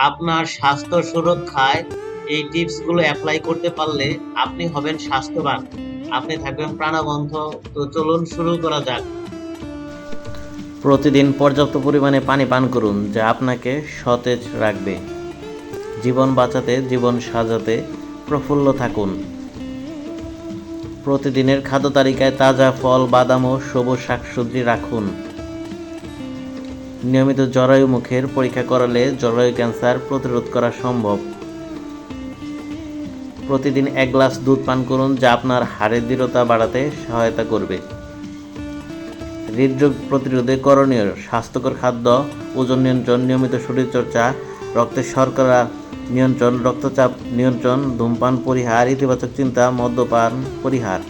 আপনার স্বাস্থ্য সুরক্ষায় এই টিপসগুলো অ্যাপ্লাই করতে পারলে আপনি হবেন স্বাস্থ্যবান। আপনি থাকবেন প্রাণবন্ত। তো চলুন শুরু করা যাক। প্রতিদিন পর্যাপ্ত পরিমাণে পানি পান করুন যা আপনাকে সতেজ রাখবে। জীবন বাঁচাতে, জীবন সাজাতে প্রফুল্ল থাকুন। প্রতিদিনের খাদ্য তালিকায় তাজা ফল, বাদাম ও সবুজ শাকসবজি রাখুন। নিয়মিত জরায়ু মুখের পরীক্ষা করালে জরায়ু ক্যান্সার প্রতিরোধ করা সম্ভব। প্রতিদিন এক গ্লাস দুধ পান করুন, যা আপনার হাড়ের দৃঢ়তা বাড়াতে সহায়তা করবে। হৃদরোগ প্রতিরোধে করণীয় স্বাস্থ্যকর খাদ্য, ওজন নিয়ন্ত্রণ, নিয়মিত শরীরচর্চা রক্তের শর্করা নিয়ন্ত্রণ, রক্তচাপ নিয়ন্ত্রণ, ধূমপান পরিহার, ইতিবাচক চিন্তা, মদ্যপান পরিহার।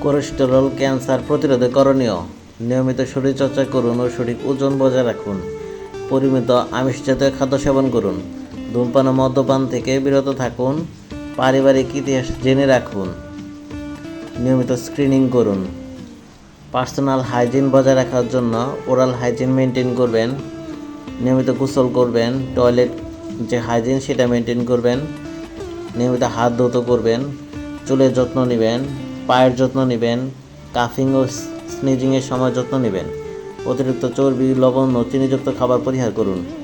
কোলেস্টেরল ক্যান্সার প্রতিরোধে করণীয়। নিয়মিত শরীরচর্চা করুন ও সঠিক ওজন বজায় রাখুন। পরিমিত আমিষ জাতীয় খাদ্য সেবন করুন। ধূমপান ও মদ্যপান থেকে বিরত থাকুন। পারিবারিক ইতিহাস জেনে রাখুন। নিয়মিত স্ক্রিনিং করুন। পার্সোনাল হাইজিন বজায় রাখার জন্য ওরাল হাইজিন মেনটেন করবেন। নিয়মিত গোসল করবেন। টয়লেট যে হাইজিন সেটা মেনটেন করবেন। নিয়মিত হাত ধুতো করবেন। চুলের যত্ন নেবেন। পায়ের যত্ন নেবেন। কাফিং ও স্নিজিংয়ের সময় যত্ন নেবেন। অতিরিক্ত চর্বি লবণ ও চিনিযুক্ত খাবার পরিহার করুন।